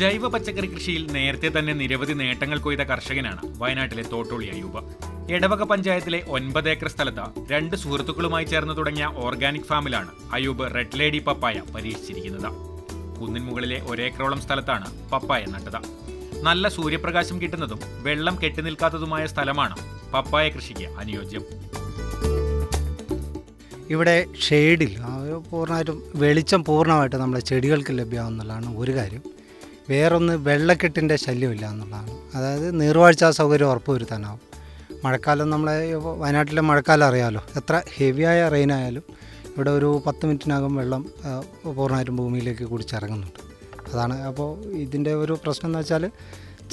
ജൈവ പച്ചക്കറി കൃഷിയിൽ നേരത്തെ തന്നെ നിരവധി നേട്ടങ്ങൾ കൊയ്ത കർഷകനാണ് വയനാട്ടിലെ തോട്ടോളി അയൂബ് എടവക പഞ്ചായത്തിലെ ഒൻപത് ഏക്കർ സ്ഥലത്ത് രണ്ട് സുഹൃത്തുക്കളുമായി ചേർന്ന് തുടങ്ങിയ ഓർഗാനിക് ഫാമിലാണ് അയൂബ് റെഡ് ലേഡി പപ്പായ പരീക്ഷിച്ചിരിക്കുന്നത് കുന്നിൻമുകളിലെ ഒരേക്കറോളം സ്ഥലത്താണ് പപ്പായ നട്ടത്. നല്ല സൂര്യപ്രകാശം കിട്ടുന്നതും വെള്ളം കെട്ടിനിൽക്കാത്തതുമായ സ്ഥലമാണ് പപ്പായ കൃഷിക്ക് അനുയോജ്യം. ഇവിടെ ഷെയ്ഡിൽ പൂർണമായിട്ടും വെളിച്ചം പൂർണമായിട്ട് നമ്മളെ ചെടികൾക്ക് ലഭ്യമാവുന്നതാണ് ഒരു കാര്യം. വേറൊന്ന് വെള്ളക്കെട്ടിന്റെ ശല്യമില്ല എന്നുള്ളതാണ്. അതായത് നീർവാഴ്ച സൗകര്യം ഉറപ്പുവരുത്താനാവും. മഴക്കാലം നമ്മളെ വയനാട്ടിലെ മഴക്കാലം അറിയാമല്ലോ എത്ര ഹെവിയായ റെയിനായാലും ഇവിടെ ഒരു പത്ത് മിനിറ്റിനകം വെള്ളം പൂർണമായിട്ടും ഭൂമിയിലേക്ക് കുടിച്ചിറങ്ങുന്നുണ്ട്. അതാണ്. അപ്പോൾ ഇതിന്റെ ഒരു പ്രശ്നം എന്ന് വെച്ചാൽ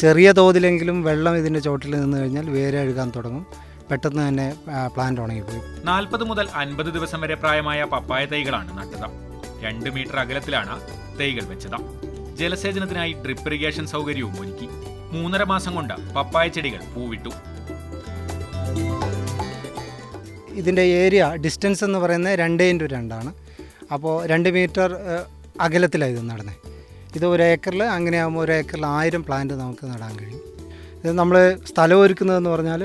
ചെറിയ തോതിലെങ്കിലും വെള്ളം ഇതിന്റെ ചോട്ടിൽ നിന്ന് കഴിഞ്ഞാൽ വേര് അഴുകാൻ തുടങ്ങും. പെട്ടെന്ന് തന്നെ പ്ലാന്റ് ഉണങ്ങിപ്പോയി. നാൽപ്പത് മുതൽ അൻപത് ദിവസം വരെ പ്രായമായ പപ്പായ തൈകളാണ് നട്ടത്. രണ്ട് മീറ്റർ അകലത്തിലാണ് തൈകൾ വെച്ചത്. ജലസേചനത്തിനായി ഡ്രിപ്പ് ഇറിഗേഷൻ സൗകര്യവും ഒരുക്കി. മൂന്നര മാസം കൊണ്ട് പപ്പായ ചെടികൾ പൂവിട്ടു. ഇതിന്റെ ഏരിയ ഡിസ്റ്റൻസ് എന്ന് പറയുന്നത് രണ്ട് ഇന്റു രണ്ടാണ്. അപ്പോൾ രണ്ട് മീറ്റർ അകലത്തിലാണ് ഇത് നടന്നത് ഇത് ഒരു ഏക്കറിൽ അങ്ങനെ ആകുമ്പോൾ ഒരു ഏക്കറിൽ ആയിരം പ്ലാന്റ് നമുക്ക് നടാൻ കഴിയും. ഇത് നമ്മൾ സ്ഥലം ഒരുക്കുന്നതെന്ന് പറഞ്ഞാൽ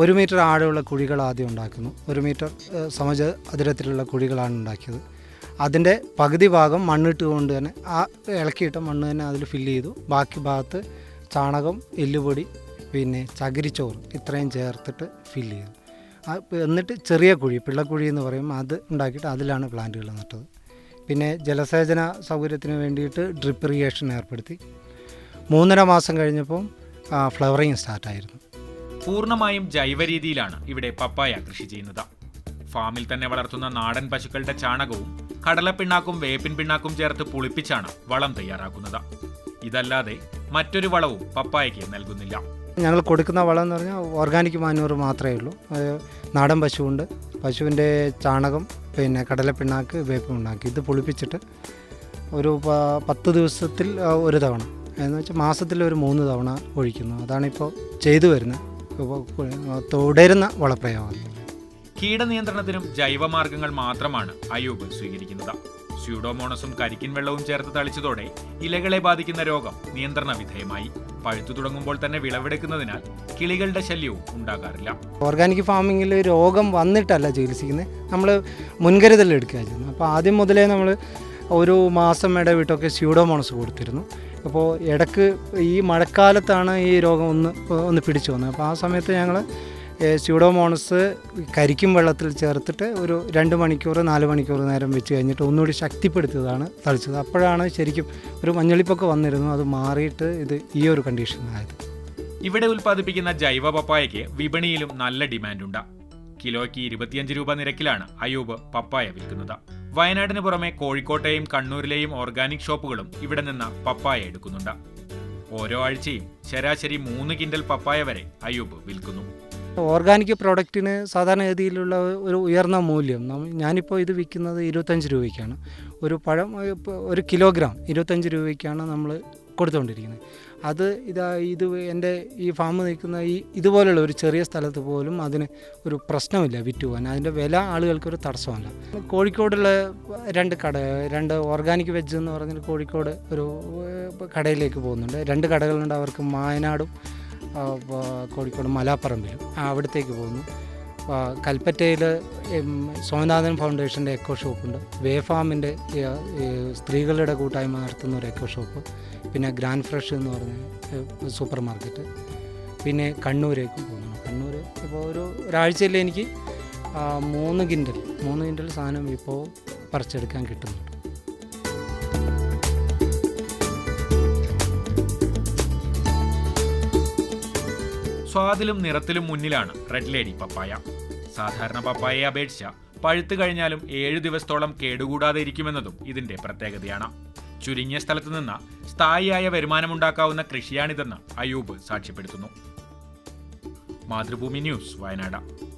ഒരു മീറ്റർ ആഴമുള്ള കുഴികൾ ആദ്യം ഉണ്ടാക്കുന്നു. ഒരു മീറ്റർ സമജ അതിരത്തിലുള്ള കുഴികളാണ് ഉണ്ടാക്കിയത്. അതിന്റെ പകുതി ഭാഗം മണ്ണിട്ട് കൊണ്ട് തന്നെ ആ ഇളക്കിയിട്ട മണ്ണ് തന്നെ അതിൽ ഫില്ല് ചെയ്തു. ബാക്കി ഭാഗത്ത് ചാണകം എല്ലുപൊടി പിന്നെ ചകിരിച്ചോറ് ഇത്രയും ചേർത്തിട്ട് ഫില്ല് ചെയ്തു. എന്നിട്ട് ചെറിയ കുഴി പിള്ളക്കുഴി എന്ന് പറയും അത് ഉണ്ടാക്കിയിട്ട് അതിലാണ് പ്ലാന്റുകൾ നട്ടത്. പിന്നെ ജലസേചന സൗകര്യത്തിന് വേണ്ടിയിട്ട് ഡ്രിപ്പ് ഇറിഗേഷൻ ഏർപ്പെടുത്തി. മൂന്നര മാസം കഴിഞ്ഞപ്പോൾ ഫ്ലവറിങ് സ്റ്റാർട്ടായിരുന്നു. പൂർണമായും ജൈവ രീതിയിലാണ് ഇവിടെ പപ്പായ കൃഷി ചെയ്യുന്നത്. ഫാമിൽ തന്നെ വളർത്തുന്ന നാടൻ പശുക്കളുടെ ചാണകവും കടലപ്പിണ്ണാക്കും വേപ്പിൻ പിണ്ണാക്കും ചേർത്ത് പുളിപ്പിച്ചാണ് വളം തയ്യാറാക്കുന്നത്. ഇതല്ലാതെ മറ്റൊരു വളവും പപ്പായയ്ക്ക് നൽകുന്നില്ല. ഞങ്ങൾ കൊടുക്കുന്ന വളം എന്ന് പറഞ്ഞാൽ ഓർഗാനിക് മാനൂർ മാത്രമേ ഉള്ളൂ. അത് നാടൻ പശുവുണ്ട്. പശുവിന്റെ ചാണകം പിന്നെ കടലപ്പിണ്ണാക്ക് പിണ്ണാക്ക് ഇത് പുളിപ്പിച്ചിട്ട് ഒരു പത്ത് ദിവസത്തിൽ ഒരു തവണ. എന്ന് വെച്ചാൽ മാസത്തിൽ ഒരു മൂന്ന് തവണ ഒഴിക്കുന്നു. അതാണിപ്പോൾ ചെയ്തു ഇപ്പോൾ തുടരുന്ന വളപ്രയോഗം. കീടനിയന്ത്രണത്തിനും ജൈവമാർഗങ്ങൾ മാത്രമാണ് അയൂബ് സ്വീകരിക്കുന്നത്. സ്യൂഡോമോണസും കരിക്കിൻ വെള്ളവും ചേർത്ത് തളിച്ചതോടെ ഇലകളെ ബാധിക്കുന്ന രോഗം നിയന്ത്രണ വിധേയമായി. പഴുത്തു തുടങ്ങുമ്പോൾ തന്നെ വിളവെടുക്കുന്നതിനാൽ കിളികളുടെ ശല്യവും ഉണ്ടാകാറില്ല. ഓർഗാനിക് ഫാമിങ്ങിൽ രോഗം വന്നിട്ടല്ല ചികിത്സിക്കുന്നത് നമ്മൾ മുൻകരുതൽ എടുക്കുക അപ്പോൾ ആദ്യം മുതലേ നമ്മൾ ഒരു മാസം ഇടവിട്ടൊക്കെ സ്യൂഡോമോണസ് കൊടുത്തിരുന്നു. അപ്പോൾ ഇടയ്ക്ക് ഈ മഴക്കാലത്താണ് ഈ രോഗം ഒന്ന് ഒന്ന് പിടിച്ചു വന്നത്. അപ്പോൾ ആ സമയത്ത് ഞങ്ങൾ സ്യൂഡോമോണസ് കരിക്കും വെള്ളത്തിൽ ചേർത്തിട്ട് ഒരു രണ്ട് മണിക്കൂർ നാല് മണിക്കൂർ നേരം വെച്ച് കഴിഞ്ഞിട്ട് ഒന്നുകൂടി ശക്തിപ്പെടുത്തിയതാണ് തളിച്ചത്. അപ്പോഴാണ് ശരിക്കും ഒരു മഞ്ഞളിപ്പൊക്കെ വന്നിരുന്നു. അത് മാറിയിട്ട് ഇത് ഈ ഒരു കണ്ടീഷനായത് ഇവിടെ ഉൽപ്പാദിപ്പിക്കുന്ന ജൈവ പപ്പായയ്ക്ക് വിപണിയിലും നല്ല ഡിമാൻഡുണ്ട്. കിലോയ്ക്ക് ഇരുപത്തിയഞ്ച് രൂപ നിരക്കിലാണ് അയൂബ് പപ്പായ വിൽക്കുന്നത്. വയനാടിന് പുറമെ കോഴിക്കോട്ടെയും കണ്ണൂരിലെയും ഓർഗാനിക് ഷോപ്പുകളും ഇവിടെ നിന്ന് പപ്പായ എടുക്കുന്നുണ്ട്. ഓരോ ആഴ്ചയും ശരാശരി മൂന്ന് കിൻഡൽ പപ്പായ വരെ അയൂബ് വിൽക്കുന്നു. ഓർഗാനിക് പ്രോഡക്റ്റിന് സാധാരണ ഗതിയിലുള്ള ഒരു ഉയർന്ന മൂല്യം. ഞാനിപ്പോൾ ഇത് വിൽക്കുന്നത് ഇരുപത്തഞ്ച് രൂപയ്ക്കാണ്. ഒരു പഴം ഒരു കിലോഗ്രാം ഇരുപത്തഞ്ച് രൂപയ്ക്കാണ് നമ്മൾ കൊടുത്തുകൊണ്ടിരിക്കുന്നത് അത് ഇതാ ഇത് എന്റെ ഈ ഫാം നിൽക്കുന്ന ഈ ഇതുപോലുള്ള ഒരു ചെറിയ സ്ഥലത്ത് പോലും അതിന് ഒരു പ്രശ്നമില്ല വിറ്റ് പോകാൻ അതിന്റെ വില ആളുകൾക്കൊരു തടസ്സമല്ല. കോഴിക്കോടുള്ള രണ്ട് കട രണ്ട് ഓർഗാനിക് വെജ് എന്ന് പറഞ്ഞിട്ട് കോഴിക്കോട് ഒരു കടയിലേക്ക് പോകുന്നുണ്ട്. രണ്ട് കടകളുണ്ട്. അവർക്ക് മായനാടും കോഴിക്കോട് മലാപ്പറമ്പിലും അവിടത്തേക്ക് പോകുന്നു. കൽപ്പറ്റയിൽ സോമനാഥൻ ഫൗണ്ടേഷന്റെ എക്കോ ഷോപ്പുണ്ട്. വേ ഫാമിന്റെ സ്ത്രീകളുടെ കൂട്ടായ്മ നടത്തുന്ന ഒരു എക്കോ ഷോപ്പ്. പിന്നെ ഗ്രാൻഡ് ഫ്രഷ് എന്ന് പറഞ്ഞ സൂപ്പർ മാർക്കറ്റ്. പിന്നെ കണ്ണൂരേക്ക് പോകുന്നു. കണ്ണൂർ ഇപ്പോൾ ഒരു ഒരാഴ്ചയിൽ എനിക്ക് മൂന്ന് കിൻഡൽ മൂന്ന് കിൻഡൽ സാധനം ഇപ്പോൾ പറിച്ചെടുക്കാൻ കിട്ടുന്നുണ്ട്. സ്വാദിലും നിറത്തിലും മുന്നിലാണ് റെഡ് ലേഡി പപ്പായ. സാധാരണ പപ്പായയെ അപേക്ഷിച്ച പഴുത്തു കഴിഞ്ഞാലും ഏഴു ദിവസത്തോളം കേടുകൂടാതെ ഇരിക്കുമെന്നതും ഇതിന്റെ പ്രത്യേകതയാണ്. ചുരുങ്ങിയ സ്ഥലത്തു നിന്ന് സ്ഥായിയായ വരുമാനമുണ്ടാക്കാവുന്ന കൃഷിയാണിതെന്ന് അയൂബ് സാക്ഷ്യപ്പെടുത്തുന്നു. മാതൃഭൂമി ന്യൂസ് വയനാട്.